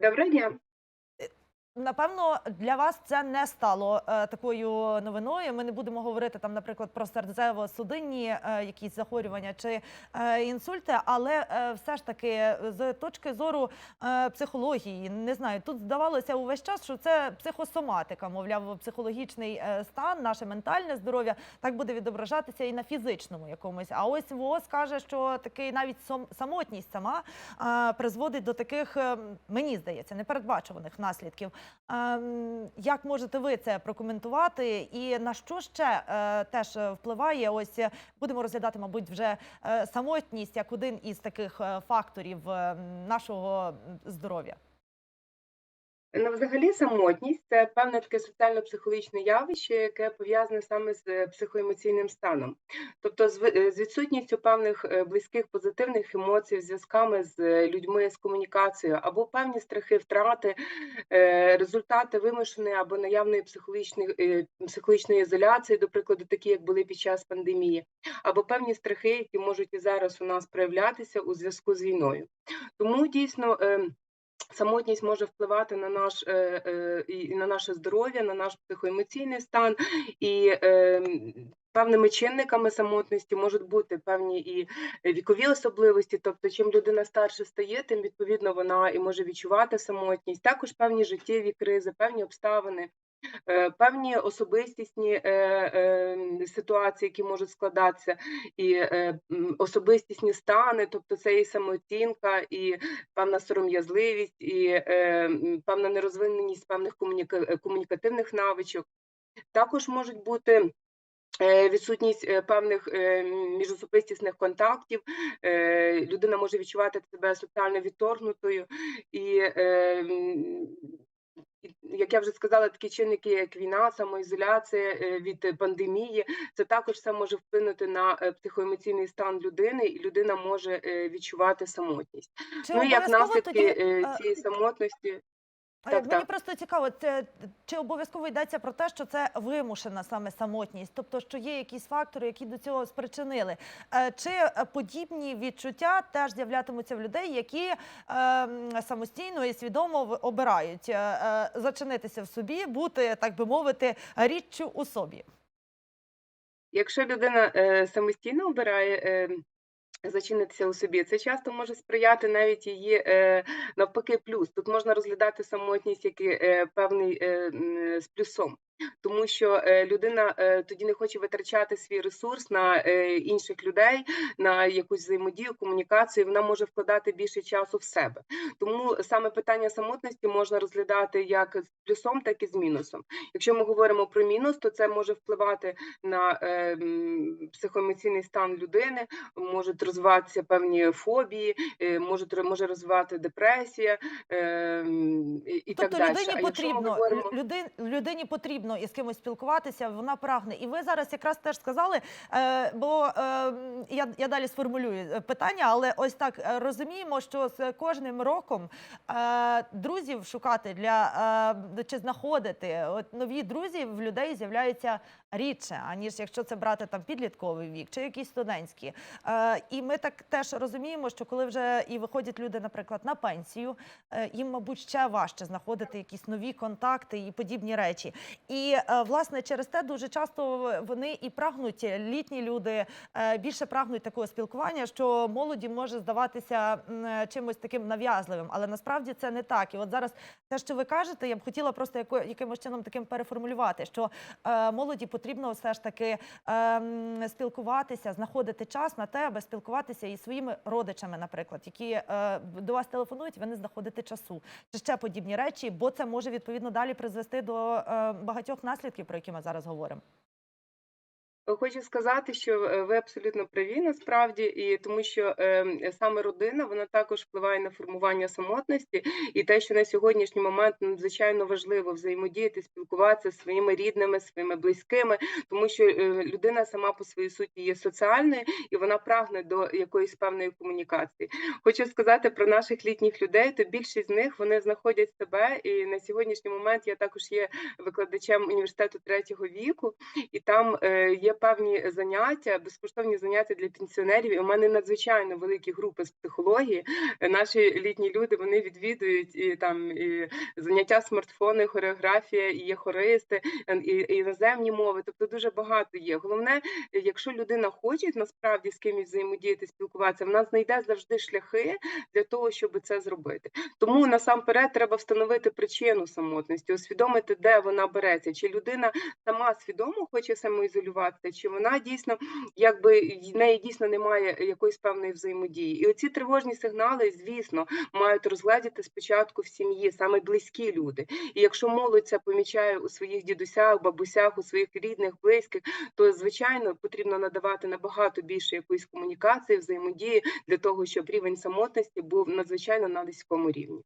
Доброго дня. Напевно, для вас це не стало е, такою новиною. Ми не будемо говорити там, наприклад, про серцево-судинні е, якісь захворювання чи е, інсульти, але е, все ж таки з точки зору е, психології, не знаю, тут здавалося увесь час, що це психосоматика, мовляв, психологічний е, стан, наше ментальне здоров'я так буде відображатися і на фізичному якомусь. А ось ВОЗ каже, що такий навіть сом- самотність сама е, призводить до таких, е, мені здається, непередбачуваних наслідків. Ем, Як можете ви це прокоментувати, і на що ще е, теж е, впливає? Ось е, будемо розглядати, мабуть, вже самотність як один із таких факторів е, нашого здоров'я. Ну, взагалі, самотність це певне таке соціально-психологічне явище, яке пов'язане саме з е, психоемоційним станом, тобто з е, відсутністю певних е, близьких позитивних емоцій, зв'язками з людьми, з комунікацією, або певні страхи втрати, результати вимушеної або наявної психологічної психологічної ізоляції, до прикладу, такі як були під час пандемії, або певні страхи, які можуть і зараз у нас проявлятися у зв'язку з війною. Тому дійсно. Ем, Самотність може впливати на наш е, е, і на наше здоров'я, на наш психоемоційний стан, і е, певними чинниками самотності можуть бути певні і вікові особливості. Тобто, чим людина старше стає, тим відповідно вона і може відчувати самотність. Також певні життєві кризи, певні обставини. е, Певні особистісні ситуації, які можуть складатися, і е, особистісні стани, тобто це і самооцінка, і певна сором'язливість, і е, певна нерозвиненість певних комуніка... е, комунікативних навичок. Також можуть бути. е, Відсутність е, певних е, міжособистісних контактів, е, людина може відчувати себе соціально відторгнутою, е, і, як я вже сказала, такі чинники, як війна, самоізоляція е, від пандемії, це також все може вплинути на е, психоемоційний стан людини, і людина може е, відчувати самотність. Чи Ну і як наслідки тоді, цієї самотності. Так, Мені так. просто цікаво, це, чи обов'язково йдеться про те, що це вимушена саме самотність, тобто, що є якісь фактори, які до цього спричинили. Е, Чи подібні відчуття теж з'являтимуться в людей, які е, самостійно і свідомо обирають е, зачинитися в собі, бути, так би мовити, річчю у собі? Якщо людина самостійно обирає е, зачинитися у собі, це часто може сприяти навіть її е, навпаки плюс. Тут можна розглядати самотність як і, е, певний е, з плюсом. Тому що е, людина е, тоді не хоче витрачати свій ресурс на е, інших людей, на якусь взаємодію, комунікацію. Вона може вкладати більше часу в себе. Тому саме питання самотності можна розглядати як з плюсом, так і з мінусом. Якщо ми говоримо про мінус, то це може впливати на психоемоційний стан людини, можуть розвиватися певні фобії, можуть може розвивати депресія і, Тобто так далі. людині потрібно говоримо... люди, людині потрібно із кимось спілкуватися, вона прагне. І ви зараз якраз теж сказали, е, бо е, я, я далі сформулюю е, питання, але ось так розуміємо, що з кожним роком друзів шукати для чи знаходити от нові друзі в людей з'являються рідше, аніж якщо це брати там підлітковий вік чи якісь студентські. І ми так теж розуміємо, що коли вже і виходять люди, наприклад, на пенсію, їм, мабуть, ще важче знаходити якісь нові контакти і подібні речі. І е, власне через те дуже часто вони і прагнуть літні люди е, більше прагнуть такого спілкування, що молоді може здаватися чимось таким нав'язливим, але насправді це не так. І от зараз те, що ви кажете, я б хотіла просто яко, якимось чином таким переформулювати, що е, молоді потрібно все ж таки спілкуватися, знаходити час на те, аби спілкуватися із своїми родичами, наприклад, які до вас телефонують, ви не знаходите часу, чи ще подібні речі, бо це може відповідно далі призвести до е, багатьох наслідків, про які ми зараз говоримо. Хочу сказати, що е, ви абсолютно праві насправді, і тому що е, саме родина вона також впливає на формування самотності, і те, що на сьогоднішній момент надзвичайно важливо взаємодіяти, спілкуватися зі своїми рідними, своїми близькими, тому що е, людина сама по своїй суті є соціальною і вона прагне до якоїсь певної комунікації. Хочу сказати про наших літніх людей, то більшість з них вони знаходять себе, і на сьогоднішній момент я також є викладачем університету третього віку, і там е, є певні заняття, безкоштовні заняття для пенсіонерів. І у мене надзвичайно великі групи з психології. Наші літні люди вони відвідують і там і заняття смартфони, хореографія, і є хористи, і, іноземні мови. Тобто дуже багато є. Головне, якщо людина хоче насправді з кимось взаємодіяти, спілкуватися, вона знайде завжди шляхи для того, щоб це зробити. Тому насамперед треба встановити причину самотності, усвідомити, де вона береться, чи людина сама свідомо хоче самоізолюватися, чи вона дійсно якби в неї дійсно немає якоїсь певної взаємодії. І оці тривожні сигнали, звісно, мають розгледіти спочатку в сім'ї, саме близькі люди. І якщо молодь це помічає у своїх дідусях, бабусях, у своїх рідних, близьких, то звичайно потрібно надавати набагато більше якоїсь комунікації, взаємодії для того, щоб рівень самотності був надзвичайно на низькому рівні.